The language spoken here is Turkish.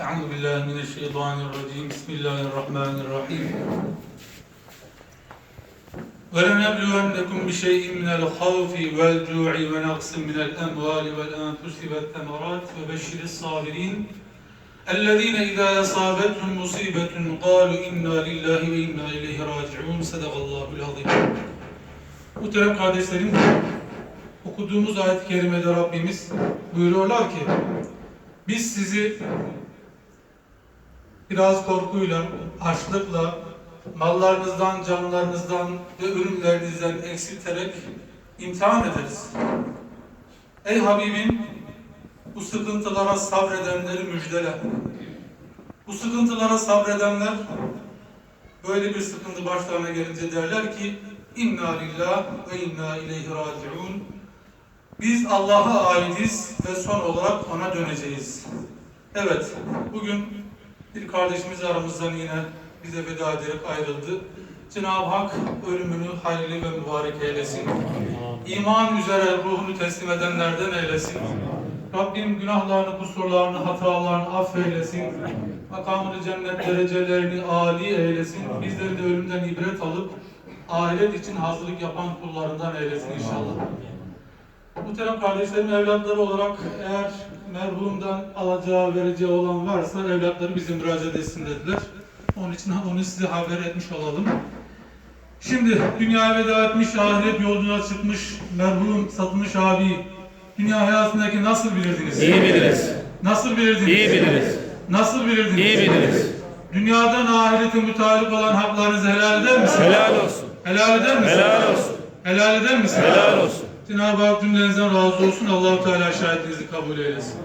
أعوذ بالله من الشيطان الرجيم بسم الله الرحمن الرحيم ولنبلونكم بشيء من الخوف والجوع ونقص من الأموال والأنفس والثمرات وبشر الصابرين الذين إذا أصابتهم مصيبة قالوا إنا لله وإنا إليه راجعون صدق الله العظيم Muhterem kardeşlerim, okuduğumuz ayet-i kerimede Rabbimiz buyuruyorlar ki biz sizi biraz korkuyla, açlıkla, mallarınızdan, canlarınızdan ve ürünlerinizden eksilterek imtihan ederiz. Ey Habibim, bu sıkıntılara sabredenleri müjdele. Bu sıkıntılara sabredenler böyle bir sıkıntı başlarına gelince derler ki İnna lillah ve inna ileyhi raciun. Biz Allah'a aitiz ve son olarak ona döneceğiz. Evet, bugün bir kardeşimiz aramızdan yine bize veda ederek ayrıldı. Cenab-ı Hak ölümünü hayırlı ve mübarek eylesin. İman üzere ruhunu teslim edenlerden eylesin. Rabbim günahlarını, kusurlarını, hatalarını affeylesin. Makamını cennet derecelerini âli eylesin. Bizleri de ölümden ibret alıp ahiret için hazırlık yapan kullarından eylesin inşallah. Muhterem kardeşlerim evlatları olarak eğer merhumdan alacağı vereceği olan varsa evlatları bize müracaat etsin dediler. Onun için onu size haber etmiş olalım. Şimdi dünyaya veda etmiş, ahiret yolculuğuna çıkmış merhum Satılmış abi dünya hayatındaki nasıl bilirdiniz? İyi biliriz. Nasıl bilirdiniz? İyi biliriz. Nasıl bilirdiniz? İyi biliriz. Dünyadan ahirete mütalip olan haklarınızı helal eder misiniz? Helal olsun. Helal eder misiniz? Helal olsun. Helal eder misiniz? Helal olsun. Cenab-ı Hak cümlenizden razı olsun. Allahu Teala şahitliğinizi kabul eylesin.